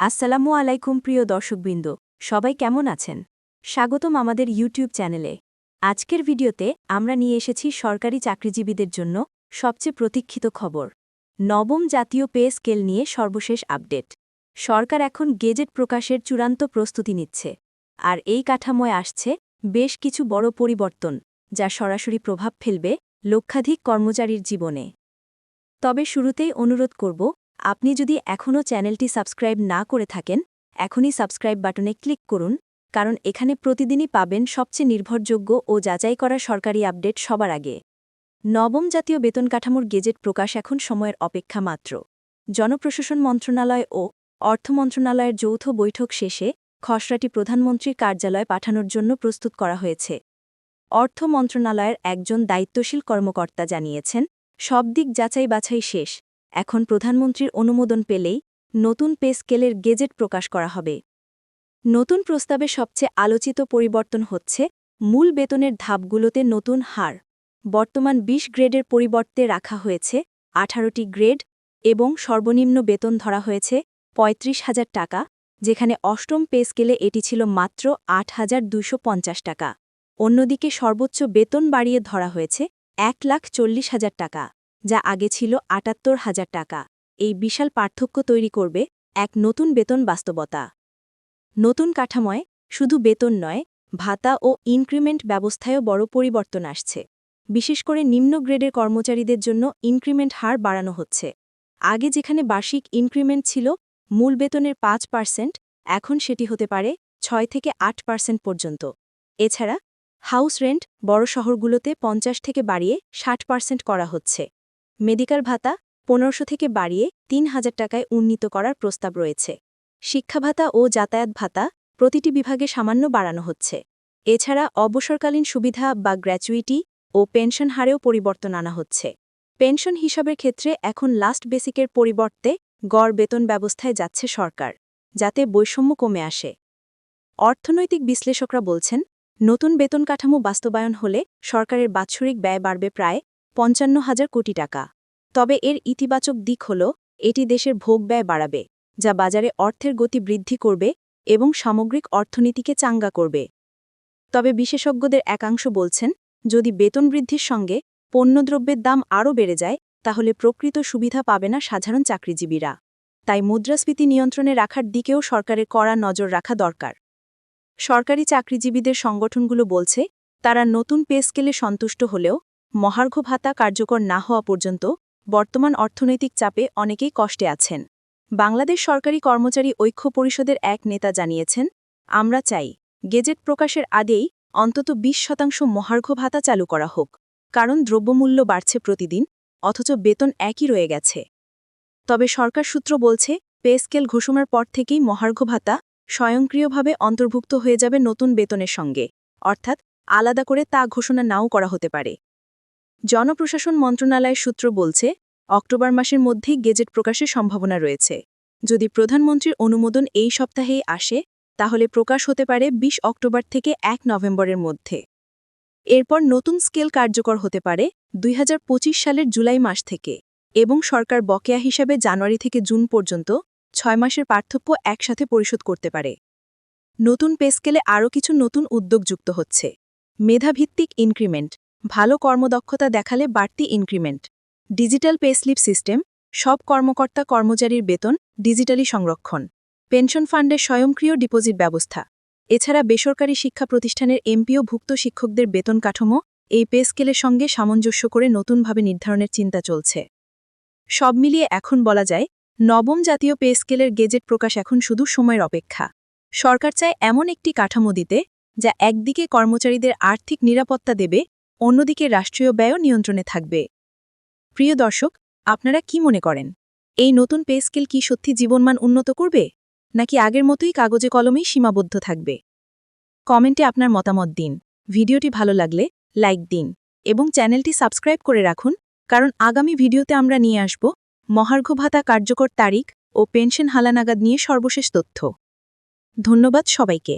আসসালামু আলাইকুম প্রিয় দর্শকবৃন্দ, সবাই কেমন আছেন? স্বাগতম আমাদের ইউটিউব চ্যানেলে। আজকের ভিডিওতে আমরা নিয়ে এসেছি সরকারি চাকরিজীবীদের জন্য সবচেয়ে প্রতীক্ষিত খবর। নবম জাতীয় পে স্কেল নিয়ে সর্বশেষ আপডেট। সরকার এখন গেজেট প্রকাশের চূড়ান্ত প্রস্তুতি নিচ্ছে। আর এই কাঠামোয় আসছে বেশ কিছু বড় পরিবর্তন, যা সরাসরি প্রভাব ফেলবে লক্ষাধিক কর্মচারীর জীবনে। তবে শুরুতেই অনুরোধ করব আপনি যদি এখনও চ্যানেলটি সাবস্ক্রাইব না করে থাকেন, এখনই সাবস্ক্রাইব বাটনে ক্লিক করুন, কারণ এখানে প্রতিদিনই পাবেন সবচেয়ে নির্ভরযোগ্য ও যাচাই করা সরকারি আপডেট সবার আগে। নবম জাতীয় বেতন কাঠামোর গেজেট প্রকাশ এখন সময়ের অপেক্ষা মাত্র। জনপ্রশাসন মন্ত্রণালয় ও অর্থ মন্ত্রণালয়ের যৌথ বৈঠক শেষে খসড়াটি প্রধানমন্ত্রীর কার্যালয়ে পাঠানোর জন্য প্রস্তুত করা হয়েছে। অর্থ মন্ত্রণালয়ের একজন দায়িত্বশীল কর্মকর্তা জানিয়েছেন, সব দিক যাচাই বাছাই শেষ এখন প্রধানমন্ত্রীর অনুমোদন পেলেই নতুন পে স্কেলের গেজেট প্রকাশ করা হবে। নতুন প্রস্তাবে সবচেয়ে আলোচিত পরিবর্তন হচ্ছে মূল বেতনের ধাপগুলোতে নতুন হার। বর্তমান ২০ গ্রেডের পরিবর্তে রাখা হয়েছে আঠারোটি গ্রেড এবং সর্বনিম্ন বেতন ধরা হয়েছে পঁয়ত্রিশ হাজার টাকা, যেখানে অষ্টম পে স্কেলে এটি ছিল মাত্র আট হাজার টাকা। অন্যদিকে সর্বোচ্চ বেতন বাড়িয়ে ধরা হয়েছে এক লাখ চল্লিশ হাজার টাকা। যা আগে ছিল আটাত্তর হাজার টাকা। এই বিশাল পার্থক্য তৈরি করবে এক নতুন বেতন বাস্তবতা। নতুন কাঠামোয়, শুধু বেতন নয়, ভাতা ও ইনক্রিমেন্ট ব্যবস্থায়ও বড় পরিবর্তন আসছে। বিশেষ করে নিম্ন গ্রেডের কর্মচারীদের জন্য ইনক্রিমেন্ট হার বাড়ানো হচ্ছে। আগে যেখানে বার্ষিক ইনক্রিমেন্ট ছিল, মূল বেতনের পাঁচ পার্সেন্ট, এখন সেটি হতে পারে ছয় থেকে আট পার্সেন্ট পর্যন্ত। এছাড়া, হাউস রেন্ট বড় শহরগুলোতে পঞ্চাশ থেকে বাড়িয়ে ষাট পার্সেন্ট করা হচ্ছে। মেডিকেল ভাতা পনেরোশো থেকে বাড়িয়ে তিন হাজার টাকায় উন্নীত করার প্রস্তাব রয়েছে। শিক্ষা ভাতা ও যাতায়াত ভাতা প্রতিটি বিভাগে সামান্য বাড়ানো হচ্ছে। এছাড়া অবসরকালীন সুবিধা বা গ্র্যাচুইটি ও পেনশন হারেও পরিবর্তন আনা হচ্ছে। পেনশন হিসাবের ক্ষেত্রে এখন লাস্ট বেসিকের পরিবর্তে গড় বেতন ব্যবস্থায় যাচ্ছে সরকার, যাতে বৈষম্য কমে আসে। অর্থনৈতিক বিশ্লেষকরা বলছেন, নতুন বেতন কাঠামো বাস্তবায়ন হলে সরকারের বাৎসরিক ব্যয় বাড়বে প্রায় পঞ্চান্ন হাজার কোটি টাকা। তবে এর ইতিবাচক দিক হল, এটি দেশের ভোগ ব্যয় বাড়াবে, যা বাজারে অর্থের গতি বৃদ্ধি করবে এবং সামগ্রিক অর্থনীতিকে চাঙ্গা করবে। তবে বিশেষজ্ঞদের একাংশ বলছেন, যদি বেতন বৃদ্ধির সঙ্গে পণ্যদ্রব্যের দাম আরও বেড়ে যায়, তাহলে প্রকৃত সুবিধা পাবে না সাধারণ চাকরিজীবীরা। তাই মুদ্রাস্ফীতি নিয়ন্ত্রণে রাখার দিকেও সরকারের কড়া নজর রাখা দরকার। সরকারি চাকরিজীবীদের সংগঠনগুলো বলছে, তারা নতুন পে স্কেলে সন্তুষ্ট হলেও মহার্ঘ ভাতা কার্যকর না হওয়া পর্যন্ত বর্তমান অর্থনৈতিক চাপে অনেকেই কষ্টে আছেন। বাংলাদেশ সরকারি কর্মচারী ঐক্য পরিষদের এক নেতা জানিয়েছেন, আমরা চাই গেজেট প্রকাশের আগেই অন্তত ২০ শতাংশ মহার্ঘ ভাতা চালু করা হোক, কারণ দ্রব্যমূল্য বাড়ছে প্রতিদিন, অথচ বেতন একই রয়ে গেছে। তবে সরকার সূত্র বলছে, পে স্কেল ঘোষণার পর থেকেই মহার্ঘ ভাতা স্বয়ংক্রিয়ভাবে অন্তর্ভুক্ত হয়ে যাবে নতুন বেতনের সঙ্গে, অর্থাৎ আলাদা করে তা ঘোষণা নাও করা হতে পারে। জনপ্রশাসন মন্ত্রণালয়ের সূত্র বলছে, অক্টোবর মাসের মধ্যেই গেজেট প্রকাশের সম্ভাবনা রয়েছে। যদি প্রধানমন্ত্রীর অনুমোদন এই সপ্তাহেই আসে, তাহলে প্রকাশ হতে পারে ২০ অক্টোবর থেকে এক নভেম্বরের মধ্যে। এরপর নতুন স্কেল কার্যকর হতে পারে দুই হাজার পঁচিশ সালের জুলাই মাস থেকে এবং সরকার বকেয়া হিসাবে জানুয়ারি থেকে জুন পর্যন্ত ছয় মাসের পার্থক্য একসাথে পরিশোধ করতে পারে। নতুন পে স্কেলে আরও কিছু নতুন উদ্যোগ যুক্ত হচ্ছে। মেধাভিত্তিক ইনক্রিমেন্ট ভালো কর্মদক্ষতা দেখালে বাড়তি increment. Digital pay slip system, সব কর্মকর্তা কর্মচারীর বেতন, ডিজিটালি সংরক্ষণ। পেনশন ফান্ডের স্বয়ংক্রিয় ডিপোজিট ব্যবস্থা। এছাড়া বেসরকারি শিক্ষা প্রতিষ্ঠানের এমপিও ভুক্ত শিক্ষকদের বেতন কাঠামো, এই পে স্কেলের সঙ্গে সামঞ্জস্য করে নতুনভাবে নির্ধারণের চিন্তা চলছে। সব মিলিয়ে এখন বলা যায়, নবম জাতীয় পে স্কেলের গেজেট প্রকাশ এখন শুধু সময়ের অপেক্ষা। সরকার চায় এমন একটি কাঠামো দিতে, যা একদিকে কর্মচারীদের আর্থিক নিরাপত্তা দেবে অন্যদিকে রাষ্ট্রীয় ব্যয়ও নিয়ন্ত্রণে থাকবে। প্রিয় দর্শক, আপনারা কি মনে করেন? এই নতুন পে স্কেল কি সত্যি জীবনমান উন্নত করবে? নাকি আগের মতোই কাগজে কলমেই সীমাবদ্ধ থাকবে? কমেন্টে আপনার মতামত দিন। ভিডিওটি ভালো লাগলে লাইক দিন এবং চ্যানেলটি সাবস্ক্রাইব করে রাখুন, কারণ আগামী ভিডিওতে আমরা নিয়ে আসব মহার্ঘ ভাতা কার্যকর তারিখ ও পেনশন হালানাগাদ নিয়ে সর্বশেষ তথ্য। ধন্যবাদ সবাইকে।